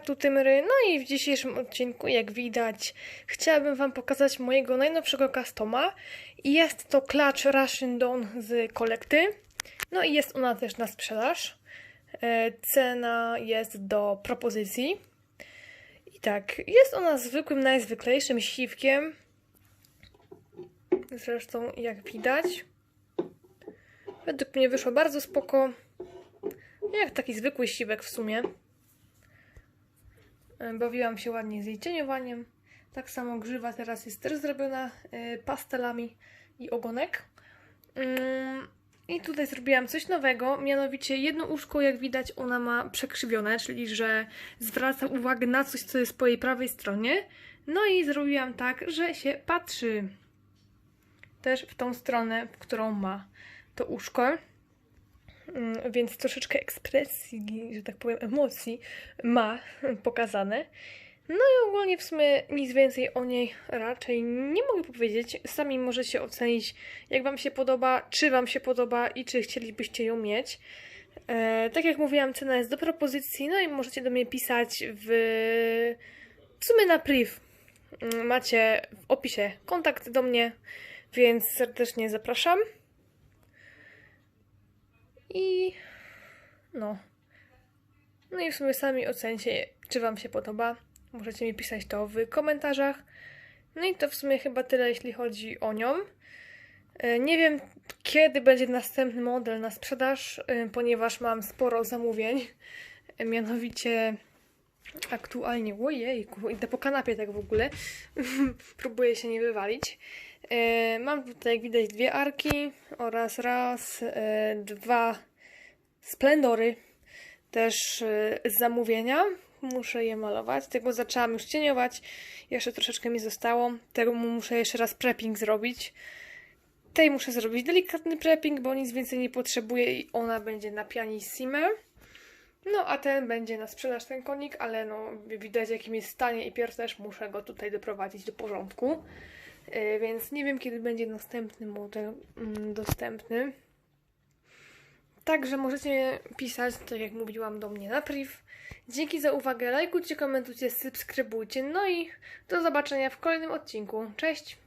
tu Tymry. No i w dzisiejszym odcinku, jak widać, chciałabym Wam pokazać mojego najnowszego customa. Jest to Clutch Russian Dawn z kolekty. No i jest ona też na sprzedaż. E, Cena jest do propozycji. I tak, jest ona zwykłym, najzwyklejszym siwkiem. Zresztą, jak widać, według mnie wyszło bardzo spoko. Jak taki zwykły siwek w sumie. E, Bawiłam się ładnie z jej cieniowaniem. Tak samo grzywa teraz jest też zrobiona e, pastelami i ogonek. Ym, I tutaj zrobiłam coś nowego, mianowicie jedno uszko, jak widać, ona ma przekrzywione, czyli że zwraca uwagę na coś, co jest po jej prawej stronie. No i zrobiłam tak, że się patrzy też w tą stronę, w którą ma to uszko. Mm, Więc troszeczkę ekspresji, że tak powiem, emocji ma pokazane. No i ogólnie w sumie nic więcej o niej raczej nie mogę powiedzieć. Sami możecie ocenić, jak Wam się podoba, czy Wam się podoba i czy chcielibyście ją mieć. E, tak jak mówiłam, cena jest do propozycji, no i możecie do mnie pisać w, w sumie na priv. Mm, Macie w opisie kontakt do mnie, więc serdecznie zapraszam. I no. No i w sumie sami ocencie, czy Wam się podoba. Możecie mi pisać to w komentarzach. No i to w sumie chyba tyle, jeśli chodzi o nią. E, Nie wiem, kiedy będzie następny model na sprzedaż, e, ponieważ mam sporo zamówień. E, Mianowicie aktualnie, ojejku, idę po kanapie tak w ogóle. Próbuję się nie wywalić. E, Mam tutaj, jak widać, dwie arki oraz raz, e, dwa splendory też e, z zamówienia. Muszę je malować. Tego zaczęłam już cieniować. Jeszcze troszeczkę mi zostało. Tego muszę jeszcze raz prepping zrobić. Tej muszę zrobić delikatny prepping, bo nic więcej nie potrzebuję i ona będzie na pianissime. No, a ten będzie na sprzedaż, ten konik, ale no, widać jakim jest stanie i pierw też muszę go tutaj doprowadzić do porządku. Yy, więc nie wiem, kiedy będzie następny model mm, dostępny. Także możecie pisać, tak jak mówiłam, do mnie na priv. Dzięki za uwagę, lajkujcie, komentujcie, subskrybujcie. No i do zobaczenia w kolejnym odcinku. Cześć!